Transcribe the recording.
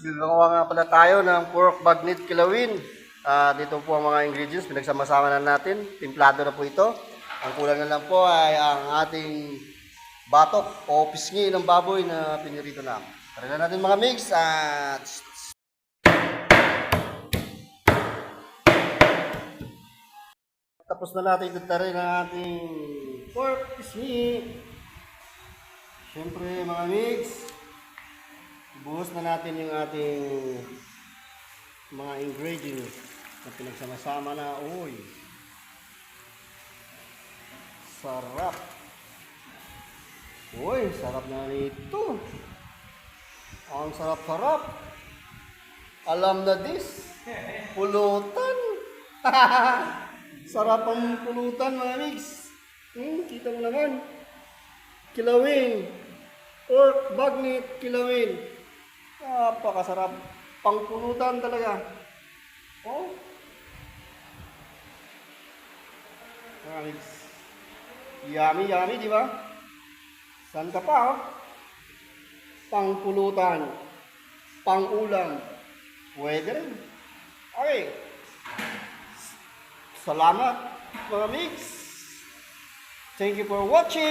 Gagawa nga pala tayo ng pork bagnet kilawin. Ah, dito po ang mga ingredients, pinagsama-sama na natin. Timplado na po ito. Ang kulang na lang po ay ang ating batok o pisngi ng baboy na pinirito na. Tara na natin mga mix at tapos na natin tatarin ang ating pork pisngi. Siyempre mga mix, Buhos na natin yung ating mga ingredients na pinagsama-sama na. Uy! Sarap! Uy, sarap na nito. Ang sarap-sarap. Alam na this. Pulutan. sarap ang pulutan mga mix. Hmm, kita mo naman. Kilawin. Pork bagnet kilawin. Napakasarap. Pangpulutan talaga. Oh. Alex. Yummy, yummy, di ba? San ka pa, oh? Pangpulutan. Pangulam. Pwede rin. Okay. Salamat, mga mix. Thank you for watching.